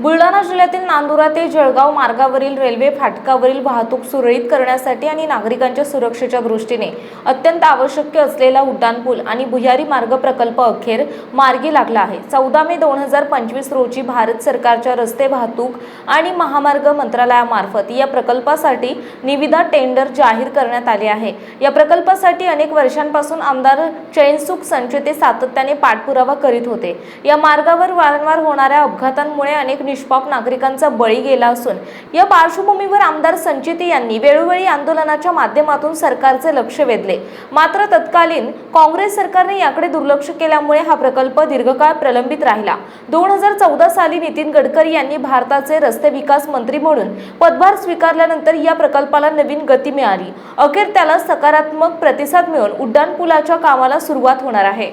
बुलढाणा जिल्ह्यातील नांदुरा ते जळगाव मार्गावरील रेल्वे फाटकावरील वाहतूक सुरळीत करण्यासाठी आणि नागरिकांच्या सुरक्षेच्या दृष्टीने अत्यंत आवश्यक असलेला उड्डाणपूल आणि भुयारी मार्ग प्रकल्प अखेर मार्गी लागला आहे. चौदा मे दोन हजार पंचवीस रोजी भारत सरकारच्या रस्ते वाहतूक आणि महामार्ग मंत्रालयामार्फत या प्रकल्पासाठी निविदा टेंडर जाहीर करण्यात आले आहे. या प्रकल्पासाठी अनेक वर्षांपासून आमदार चैनसुख संचेते सातत्याने पाठपुरावा करीत होते. या मार्गावर वारंवार होणाऱ्या अपघातांमुळे अनेक निष्पाप नागरिकांचा बळी गेला असून या पार्श्वभूमीवर आमदार संचिती यांनी वेळोवेळी आंदोलनाच्या माध्यमातून सरकारचे लक्ष वेधले. मात्र तत्कालीन काँग्रेस सरकारने याकडे दुर्लक्ष केल्यामुळे हा प्रकल्प दीर्घकाळ प्रलंबित राहिला. दोन हजार चौदा साली नितीन गडकरी यांनी भारताचे रस्ते विकास मंत्री म्हणून पदभार स्वीकारल्यानंतर या प्रकल्पाला नवीन गती मिळाली. अखेर त्याला सकारात्मक प्रतिसाद मिळून उड्डाणपुलाच्या कामाला सुरुवात होणार आहे.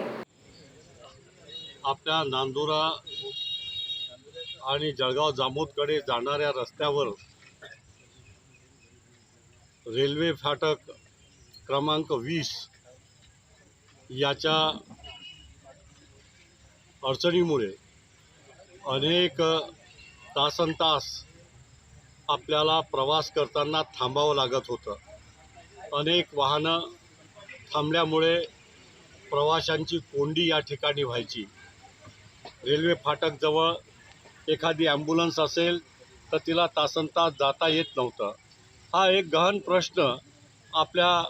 आपल्या नांदुरा आणि जळगाव जामोदकडे जाणाऱ्या रस्त्यावर रेल्वे फाटक क्रमांक वीस याच्या अडचणीमुळे अनेक तासन तास आपल्याला प्रवास करताना थांबावं लागत होतं. अनेक वाहनं थांबल्यामुळे प्रवाशांची कोंडी या ठिकाणी व्हायची. रेल्वे फाटकजवळ एखादी ॲम्ब्युलन्स असेल तर तिला तासनतास जाता येत नव्हतं. हा एक गहन प्रश्न आपल्या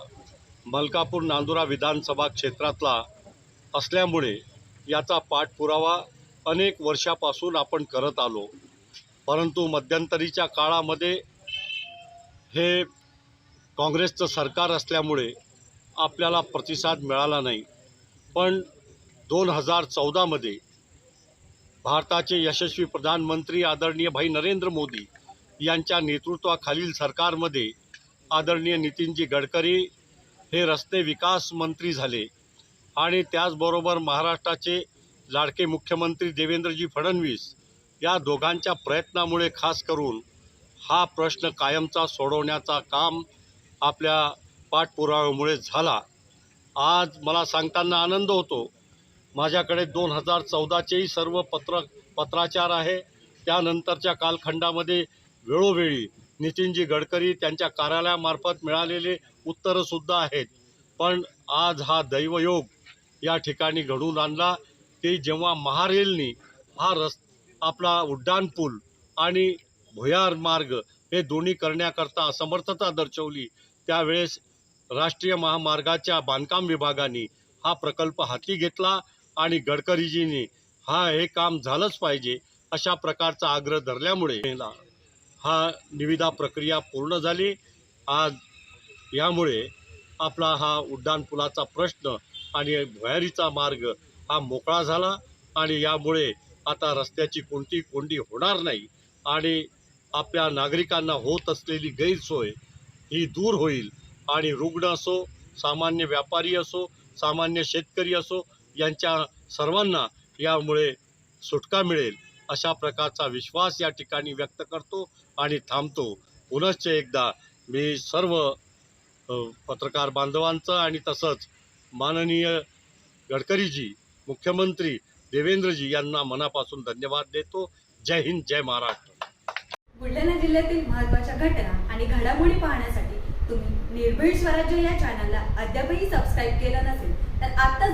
मलकापूर नांदुरा विधानसभा क्षेत्रातला असल्यामुळे याचा पाठपुरावा अनेक वर्षापासून आपण करत आलो. परंतु मध्यंतरीच्या काळामध्ये हे काँग्रेसचं सरकार असल्यामुळे आपल्याला प्रतिसाद मिळाला नाही. पण दोन हजार चौदामध्ये भारताचे यशस्वी प्रधानमंत्री आदरणीय भाई नरेंद्र मोदी यांच्या नेतृत्वाखालील सरकारमध्ये आदरणीय नितीनजी गडकरी हे रस्ते विकास मंत्री झाले आणि त्याचबरोबर महाराष्ट्राचे लाडके मुख्यमंत्री देवेंद्रजी फडणवीस या दोघांच्या प्रयत्नामुळे खास करून हा प्रश्न कायमचा सोडवण्याचा काम आपल्या पाठपुराव्यामुळे झाला. आज मला सांगताना आनंद होतो माझ्याकडे दोन हजार चौदाचेही सर्व पत्र पत्राचार आहे. त्यानंतरच्या कालखंडामध्ये वेळोवेळी नितीनजी गडकरी त्यांच्या कार्यालयामार्फत मिळालेले उत्तरंसुद्धा आहेत. पण आज हा दैवयोग या ठिकाणी घडून आणला. ते जेव्हा महारेलनी हा रस आपला उड्डाणपूल आणि भुयार मार्ग हे दोन्ही करण्याकरता असमर्थता दर्शवली त्यावेळेस राष्ट्रीय महामार्गाच्या बांधकाम विभागाने हा प्रकल्प हाती घेतला. आणि गडकरीजींनी हा हे काम झालंच पाहिजे अशा प्रकारचा आग्रह धरल्यामुळे हा निविदा प्रक्रिया पूर्ण झाली. आज यामुळे आपला हा उड्डाणपुलाचा प्रश्न आणि भुयारीचा मार्ग हा मोकळा झाला आणि यामुळे आता रस्त्याची कोणती कोंडी होणार नाही आणि आपल्या नागरिकांना होत असलेली गैरसोय ही दूर होईल आणि रुग्ण असो सामान्य व्यापारी असो सामान्य शेतकरी असो यांच्या सर्वांना यामुळे सुटका मिळेल अशा प्रकारचा विश्वास या ठिकाणी व्यक्त करतो आणि थांबतो. पुनश्च एकदा मी सर्व पत्रकार बांधवांचं आणि तसंच माननीय गडकरीजी मुख्यमंत्री देवेंद्रजी यांना मनापासून धन्यवाद देतो. जय हिंद जय महाराष्ट्र. बुलढाणा जिल्ह्यातील महत्त्वाच्या घटना आणि घडामोडी पाहण्यासाठी तुम्ही निर्भीड स्वराज्य या चॅनलला अद्यापही सबस्क्राईब केलं नसेल